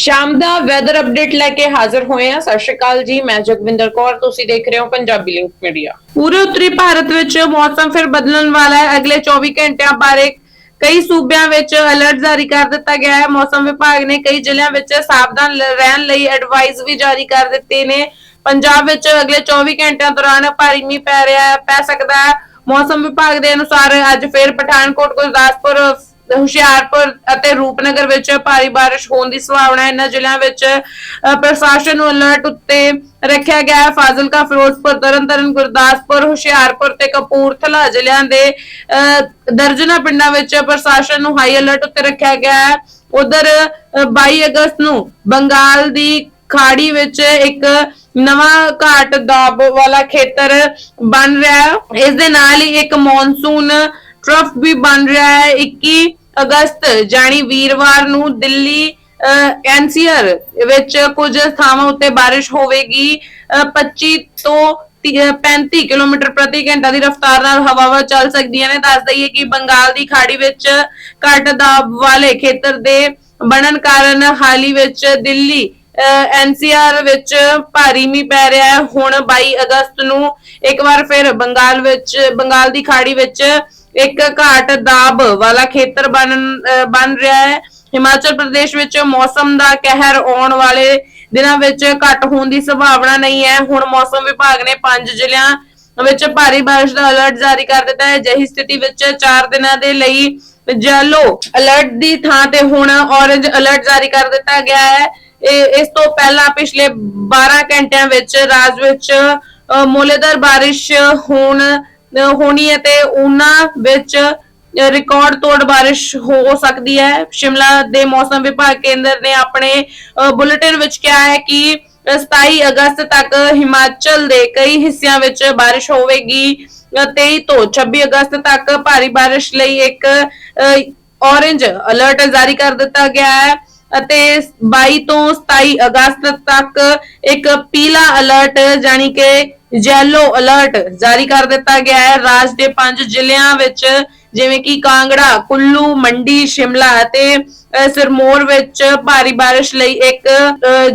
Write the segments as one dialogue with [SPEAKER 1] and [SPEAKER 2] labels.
[SPEAKER 1] ਸ਼ਾਮ ਦਾ weather update ਲੈ ਕੇ ਹਾਜ਼ਰ ਹੋਏ ਹਾਂ। ਸਤਿ ਸ਼੍ਰੀ ਅਕਾਲ ਜੀ, ਮੈਂ ਜਗਵਿੰਦਰ ਕੌਰ, ਤੁਸੀਂ ਦੇਖ ਰਹੇ ਹੋ ਪੰਜਾਬੀ ਲਿੰਕ ਮੀਡੀਆ ਪੂਰੇ ਉੱਤਰੀ ਭਾਰਤ ਵਿੱਚ ਮੌਸਮ ਫਿਰ ਬਦਲਣ ਵਾਲਾ ਹੈ। ਅਗਲੇ 24 ਘੰਟਿਆਂ ਬਾਰੇ ਕਈ ਸੂਬਿਆਂ ਵਿੱਚ ਅਲਰਟ ਜਾਰੀ ਕਰ ਦਿੱਤਾ ਗਿਆ ਹੈ। ਮੌਸਮ ਵਿਭਾਗ ਨੇ ਕਈ ਜ਼ਿਲ੍ਹਿਆਂ ਵਿੱਚ ਸਾਵਧਾਨ ਰਹਿਣ ਲਈ ਐਡਵਾਈਸ ਵੀ ਜਾਰੀ ਕਰ ਦਿੱਤੇ ਨੇ। ਪੰਜਾਬ ਵਿੱਚ ਅਗਲੇ 24 ਘੰਟਿਆਂ ਦੌਰਾਨ ਭਾਰੀ ਮੀਂਹ ਪੈ ਰਿਹਾ ਹੈ। ਪੈ ਸਕਦਾ ਹੈ। ਮੌਸਮ ਵਿਭਾਗ ਦੇ ਅਨੁਸਾਰ ਅੱਜ ਫਿਰ ਪਠਾਨਕੋਟ, ਗੁਰਦਾਸਪੁਰ ਹੁਸ਼ਿਆਰਪੁਰ ਅਤੇ ਰੂਪਨਗਰ ਵਿੱਚ ਭਾਰੀ ਬਾਰਿਸ਼ ਹੋਣ ਦੀ ਸੰਭਾਵਨਾ ਹੈ। ਇਹਨਾਂ ਜ਼ਿਲ੍ਹਿਆਂ ਵਿੱਚ ਪ੍ਰਸ਼ਾਸਨ ਨੂੰ ਅਲਰਟ ਉੱਤੇ ਰੱਖਿਆ ਗਿਆ ਹੈ। ਫਾਜ਼ਿਲਕਾ ਫਿਰੋਜ਼ਪੁਰ ਤਰਨਤਾਰਨ ਗੁਰਦਾਸਪੁਰ ਹੁਸ਼ਿਆਰਪੁਰ ਤੇ ਕਪੂਰਥਲਾ ਜ਼ਿਲ੍ਹਿਆਂ ਦੇ ਅ, ਦਰਜਨਾਂ ਪਿੰਡਾਂ ਵਿੱਚ ਪ੍ਰਸ਼ਾਸਨ ਨੂੰ ਹਾਈ ਅਲਰਟ ਉੱਤੇ ਰੱਖਿਆ ਗਿਆ ਹੈ। ਉਧਰ 22 ਅਗਸਤ ਨੂੰ ਬੰਗਾਲ ਦੀ ਖਾੜੀ ਵਿੱਚ ਇੱਕ ਨਵਾਂ ਘਾਟ ਦਾਬ ਵਾਲਾ ਖੇਤਰ ਬਣ ਰਿਹਾ ਹੈ। ਇਸ ਦੇ ਨਾਲ ਹੀ ਇੱਕ ਮੌਨਸੂਨ ਟਰਫ ਵੀ ਬਣ ਰਿਹਾ ਹੈ। 21 ਅਗਸਤ ਜਾਨੀ ਵੀਰਵਾਰ ਨੂੰ ਦਿੱਲੀ ਐਨਸੀਆਰ ਵਿੱਚ ਕੁਝ ਥਾਵਾਂ ਉੱਤੇ ਬਾਰਿਸ਼ ਹੋਵੇਗੀ। 25 ਤੋਂ 35 ਕਿਲੋਮੀਟਰ ਪ੍ਰਤੀ ਘੰਟਾ ਦੀ ਰਫ਼ਤਾਰ ਨਾਲ ਹਵਾਵਾਂ ਚੱਲ ਸਕਦੀਆਂ ਨੇ। ਦੱਸ ਦਈਏ ਕਿ ਬੰਗਾਲ ਦੀ ਖਾੜੀ ਵਿੱਚ ਘੱਟ ਦਾਬ ਵਾਲੇ ਖੇਤਰ ਦੇ ਬਣਨ ਕਾਰਨ ਹਾਲ ਹੀ ਵਿੱਚ ਦਿੱਲੀ ਐਨਸੀਆਰ ਵਿੱਚ ਭਾਰੀ ਮੀਂਹ ਪੈ ਰਿਹਾ ਹੈ। ਹੁਣ 22 ਅਗਸਤ ਨੂੰ ਇੱਕ ਵਾਰ ਫਿਰ ਬੰਗਾਲ ਵਿੱਚ, ਬੰਗਾਲ ਦੀ ਖਾੜੀ ਵਿੱਚ ਇੱਕ ਘਾਟ ਦਾਬ ਵਾਲਾ ਖੇਤਰ ਬਣ ਬਣ ਰਿਹਾ ਹੈ। ਹਿਮਾਚਲ ਪ੍ਰਦੇਸ਼ ਵਿੱਚ ਮੌਸਮ ਦਾ ਕਹਿਰ ਆਉਣ ਵਾਲੇ ਦਿਨਾਂ ਵਿੱਚ ਘੱਟ ਹੋਣ ਦੀ ਸੰਭਾਵਨਾ ਨਹੀਂ ਹੈ। ਹੁਣ ਮੌਸਮ ਵਿਭਾਗ ਨੇ ਪੰਜ ਜ਼ਿਲ੍ਹਿਆਂ ਵਿੱਚ ਭਾਰੀ ਬਾਰਿਸ਼ ਦਾ ਅਲਰਟ ਜਾਰੀ ਕਰ ਦਿੱਤਾ ਹੈ। ਅਜਿਹੀ ਸਥਿਤੀ ਵਿੱਚ 4 ਦਿਨਾਂ ਦੇ ਲਈ ਜੈਲੋ ਅਲਰਟ ਦੀ ਥਾਂ ਤੇ ਹੁਣ ਔਰੇਂਜ ਅਲਰਟ ਜਾਰੀ ਕਰ ਦਿੱਤਾ ਗਿਆ ਹੈ। ਇਹ- ਇਸ ਤੋਂ ਪਹਿਲਾਂ ਪਿਛਲੇ 12 ਘੰਟਿਆਂ ਵਿੱਚ ਰਾਜ ਵਿੱਚ ਅ, ਮੌਲੇਦਾਰ ਬਾਰਿਸ਼ ਹੋਣ ਹੋਣੀ ਹੈ ਤੇ ਉਹਨਾਂ ਵਿੱਚ ਰਿਕਾਰਡ ਤੋੜ ਬਾਰਿਸ਼ ਹੋ ਸਕਦੀ ਹੈ। ਸ਼ਿਮਲਾ ਦੇ ਮੌਸਮ ਵਿਭਾਗ ਕੇਂਦਰ ਨੇ ਆਪਣੇ ਬੁਲੇਟਿਨ ਵਿੱਚ ਕਿਹਾ ਹੈ ਕਿ 27 ਅਗਸਤ ਤੱਕ ਹਿਮਾਚਲ ਦੇ ਕਈ ਹਿੱਸਿਆਂ ਵਿੱਚ ਬਾਰਿਸ਼ ਹੋਵੇਗੀ। ਅ, 23 ਤੋਂ 26 ਅਗਸਤ ਤੱਕ ਭਾਰੀ ਬਾਰਿਸ਼ ਲਈ ਇੱਕ ਔਰੇਂਜ ਅਲਰਟ ਜਾਰੀ ਕਰ ਦਿੱਤਾ ਗਿਆ ਹੈ ਅਤੇ 22 ਤੋਂ 27 ਅਗਸਤ ਤੱਕ ਇੱਕ ਪੀਲਾ ਅਲਰਟ ਜਾਨੀ ਕਿ ਯੈਲੋ ਅਲਰਟ ਜਾਰੀ ਕਰ ਦਿੱਤਾ ਗਿਆ ਹੈ। ਰਾਜ ਦੇ ਪੰਜ ਜ਼ਿਲ੍ਹਿਆਂ ਵਿੱਚ ਜਿਵੇਂ ਕਿ ਕਾਂਗੜਾ ਕੁੱਲੂ ਮੰਡੀ ਸ਼ਿਮਲਾ ਅਤੇ ਅਹ, ਸਿਰਮੌਰ ਵਿੱਚ ਭਾਰੀ ਬਾਰਿਸ਼ ਲਈ ਇੱਕ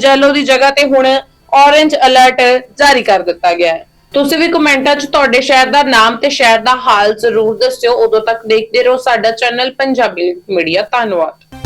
[SPEAKER 1] ਯੈਲੋ ਦੀ ਜਗ੍ਹਾ ਤੇ ਹੁਣ ਔਰੇਂਜ ਅਲਰਟ ਜਾਰੀ ਕਰ ਦਿੱਤਾ ਗਿਆ ਹੈ। ਤੁਸੀਂ ਵੀ ਕਮੈਂਟਾਂ 'ਚ ਤੁਹਾਡੇ ਸ਼ਹਿਰ ਦਾ ਨਾਮ ਤੇ ਸ਼ਹਿਰ ਦਾ ਹਾਲ ਜ਼ਰੂਰ ਦੱਸਿਓ। ਉਦੋਂ ਤੱਕ ਦੇਖਦੇ ਰਹੋ ਸਾਡਾ ਚੈਨਲ ਪੰਜਾਬੀ ਮੀਡੀਆ। ਧੰਨਵਾਦ।